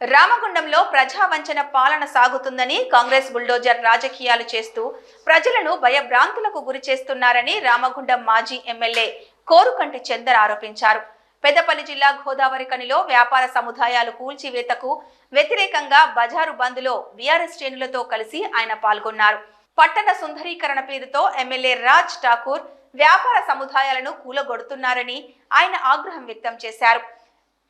రామగుండంలో ప్రజావంచన పాలన సాగుతుందని కాంగ్రెస్ బుల్డోజర్ రాజకీయాలు చేస్తూ ప్రజలను భయభ్రాంతులకు గురి చేస్తున్నారని రామగుండం మాజీ ఎమ్మెల్యే కోరుకంటి చందర్ ఆరోపించారు. పెద్దపల్లి జిల్లా గోదావరి కనిలో వ్యాపార సముదాయాలు కూల్చివేతకు వ్యతిరేకంగా బజారు బంద్లో బీఆర్ఎస్ శ్రేణులతో కలిసి ఆయన పాల్గొన్నారు. పట్టణ సుందరీకరణ పేరుతో ఎమ్మెల్యే రాజ్ ఠాకూర్ వ్యాపార సముదాయాలను కూలగొడుతున్నారని ఆయన ఆగ్రహం వ్యక్తం చేశారు.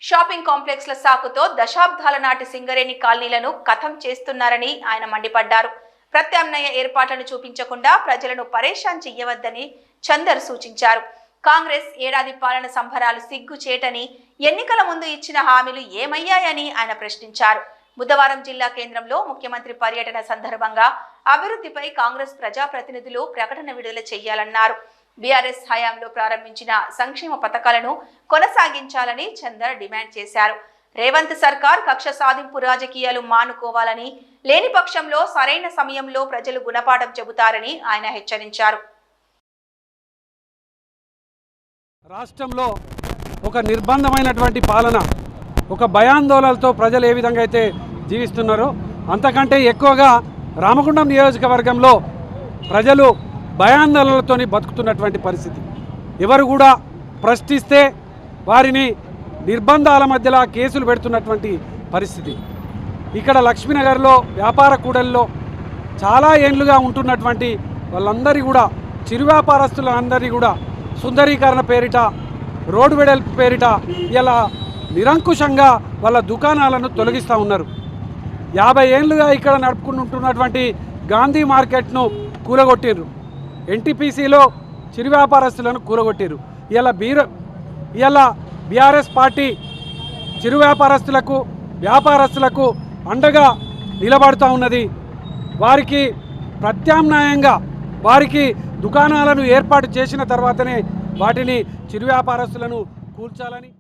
షాపింగ్ కాంప్లెక్స్ల సాకుతో దశాబ్దాల నాటి సింగరేణి కాలనీలను కథం చేస్తున్నారని ఆయన మండిపడ్డారు. ప్రత్యామ్నాయ ఏర్పాట్లను చూపించకుండా ప్రజలను పరేషాన్ చెయ్యవద్దని చందర్ సూచించారు. కాంగ్రెస్ ఏడాది పాలన సంబరాలు సిగ్గు చేటని ఎన్నికల ముందు ఇచ్చిన హామీలు ఏమయ్యాయని ఆయన ప్రశ్నించారు. బుధవారం జిల్లా కేంద్రంలో ముఖ్యమంత్రి పర్యటన సందర్భంగా అభివృద్ధిపై కాంగ్రెస్ ప్రజాప్రతినిధులు ప్రకటన విడుదల చేయాలన్నారు బీఆర్ఎస్ హయాంలో ప్రారంభించిన సంక్షేమ పథకాలను కొనసాగించాలని చందర్ డిమాండ్ చేశారు. రేవంత్ సర్కార్ కక్ష సాధింపు రాజకీయాలు మానుకోవాలని లేని పక్షంలో సరైన సమయంలో ప్రజలు గుణపాఠం చెబుతారని ఆయన హెచ్చరించారు. రాష్ట్రంలో ఒక నిర్బంధమైనటువంటి పాలన ఒక భయాందోళనలతో ప్రజలు ఏ విధంగా అయితే జీవిస్తున్నారో అంతకంటే ఎక్కువగా రామగుండం నియోజకవర్గంలో ప్రజలు భయాందోళనలతో బతుకుతున్నటువంటి పరిస్థితి. ఎవరు కూడా ప్రశ్నిస్తే వారిని నిర్బంధాల మధ్యలో కేసులు పెడుతున్నటువంటి పరిస్థితి. ఇక్కడ లక్ష్మీనగర్లో వ్యాపార కూడల్లో చాలా ఏండ్లుగా ఉంటున్నటువంటి వాళ్ళందరి కూడా చిరు వ్యాపారస్తులందరినీ కూడా సుందరీకరణ పేరిట రోడ్డు వెడల్పు పేరిట ఇలా నిరంకుశంగా వాళ్ళ దుకాణాలను తొలగిస్తూ ఉన్నారు. యాభై ఏళ్ళుగా ఇక్కడ నడుపుకుంటున్నటువంటి గాంధీ మార్కెట్ను కూలగొట్టిర్రు. ఎన్టీపీసీలో చిరు వ్యాపారస్తులను కూరగొట్టారు ఇలా బీర ఇలా బీఆర్ఎస్ పార్టీ చిరు వ్యాపారస్తులకు వ్యాపారస్తులకు అండగా నిలబడుతూ ఉన్నది. వారికి ప్రత్యామ్నాయంగా వారికి దుకాణాలను ఏర్పాటు చేసిన తర్వాతనే వాటిని చిరు వ్యాపారస్తులను కూల్చాలని